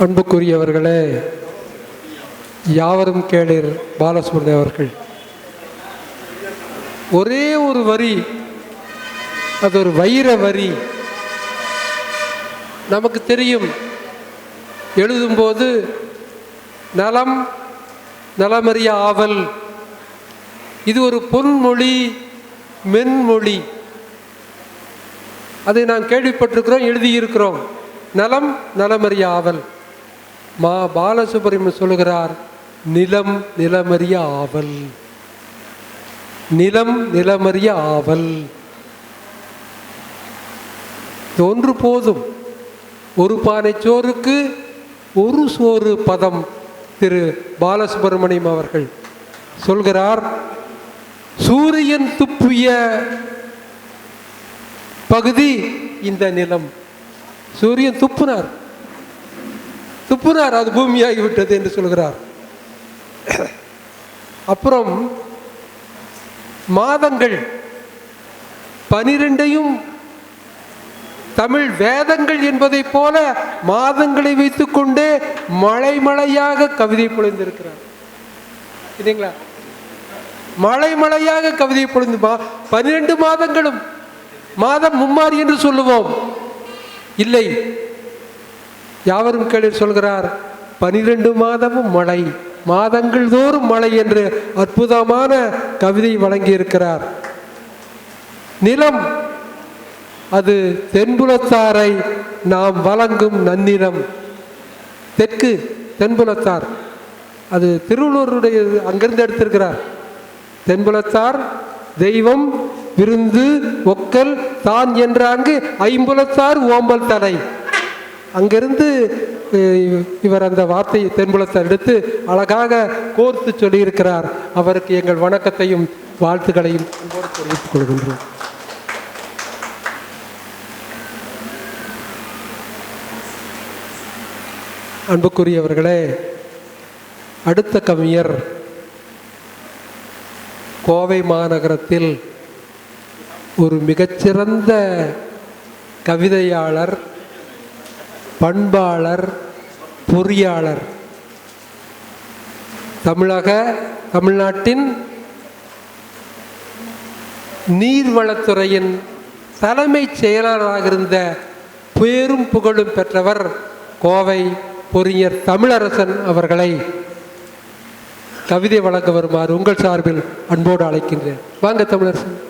அன்புக்குரியவர்களே யாவரும் கேளீர் பாலசுப்ரமணிய அவர்கள். ஒரே ஒரு வரி அது ஒரு வைர வரி. நமக்கு தெரியும் எழுதும்போது நலம் நலமறிய ஆவல். இது ஒரு பொன்மொழி மென்மொழி. அதை நாம் கேள்விப்பட்டிருக்கிறோம் எழுதியிருக்கிறோம். நலம் நலமறிய ஆவல். மா பாலசுப்ரமணியம் சொல்லுகிறார் நிலம் நிலமறிய ஆவல். நிலம் நிலமறிய ஆவல். ஒன்று போதும். ஒரு பானை சோறுக்கு ஒரு சோறு பதம் திரு பாலசுப்ரமணியம் அவர்கள் சொல்கிறார் சூரியன் துப்பிய பகுதி இந்த நிலம். சூரியன் துப்புனார். துப்புனார் அது பூமியாகி விட்டது என்று சொல்கிறார். அப்புறம் மாதங்கள் பனிரெண்டையும் தமிழ் வேதங்கள் என்பதைப் போல மாதங்களை வைத்துக்கொண்டே மழை மழையாக கவிதை பொழிந்திருக்கிறார். இல்லைங்களா? மழை மழையாக கவிதை பொழிந்து பனிரெண்டு மாதங்களும் மாதம் மும்மாறி என்று சொல்லுவோம். இல்லை யாவரும் கேள்வி சொல்கிறார் பனிரெண்டு மாதமும் மழை மாதங்கள் தோறும் மழை என்று அற்புதமான கவிதை வழங்கியிருக்கிறார். நிலம் அது தென்புலத்தாரை நாம் வழங்கும் நன்னிலம் தெற்கு தென்புலத்தார் அது திருவள்ளூருடைய அங்கிருந்து எடுத்திருக்கிறார். தென்புலத்தார் தெய்வம் விருந்து ஒக்கல் தான் என்றாங்கு ஐம்புலத்தார் ஓம்பல் தலை. அங்கிருந்து இவர் அந்த வார்த்தையை தென்புலத்தை எடுத்து அழகாக கோர்த்து சொல்லியிருக்கிறார். அவருக்கு எங்கள் வணக்கத்தையும் வாழ்த்துக்களையும் தெரிவித்துக் கொள்கின்றோம். அன்புக்குரியவர்களே அடுத்த கவிஞர் கோவை மாநகரத்தில் ஒரு மிகச்சிறந்த கவிதையாளர் பண்பாளர் பொறியாளர். தமிழக தமிழ்நாட்டின் நீர்வளத்துறையின் தலைமைச் செயலாளராக இருந்த பேரும் புகழும் பெற்றவர் கோவை பொறிஞர் தமிழரசன் அவர்களை கவிதை வழங்க வருமாறு உங்கள் சார்பில் அன்போடு அழைக்கின்றேன். வாங்க தமிழரசன்.